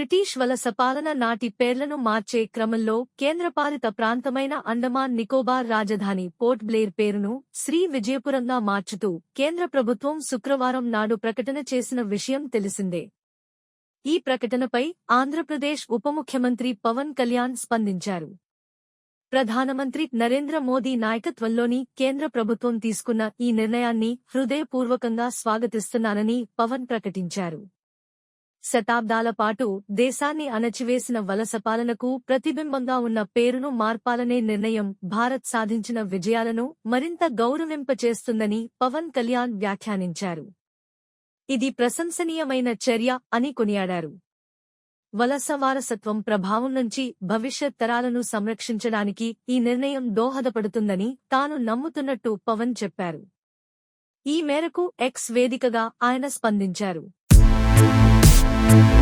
British వలస పాలన నాటి పేర్లను మార్చే క్రమంలో కేంద్రపాలిత ప్రాంతమైన అండమాన్ నికోబార్ రాజధాని పోర్ట్ బ్లేర్ పేరును శ్రీ విజయపురంగా మార్చుతూ కేంద్ర ప్రభుత్వం శుక్రవారం నాడు ప్రకటన చేసిన విషయం తెలిసిందే. ఈ ప్రకటనపై ఆంధ్రప్రదేశ్ ఉప ముఖ్యమంత్రి పవన్ కళ్యాణ్ స్పందించారు. ప్రధానమంత్రి నరేంద్ర మోదీ నాయకత్వంలోని కేంద్ర ప్రభుత్వం తీసుకున్న ఈ నిర్ణయాన్ని హృదయపూర్వకంగా స్వాగతిస్తున్నానని పవన్ ప్రకటించారు. శతాబ్దాల పాటు దేశాన్ని అణచివేసిన వలస పాలనకు ప్రతిబింబంగా ఉన్న పేరును మార్పాలనే నిర్ణయం భారత్ సాధించిన విజయాలను మరింత గౌరవింపచేస్తుందని పవన్ కళ్యాణ్ వ్యాఖ్యానించారు. ఇది ప్రశంసనీయమైన చర్య అని కొనియాడారు. వలస వారసత్వం ప్రభావం నుంచి భవిష్యత్ తరాలను సంరక్షించడానికి ఈ నిర్ణయం దోహదపడుతుందని తాను నమ్ముతున్నట్టు పవన్ చెప్పారు. ఈ మేరకు ఎక్స్ వేదికగా ఆయన స్పందించారు. Thank you.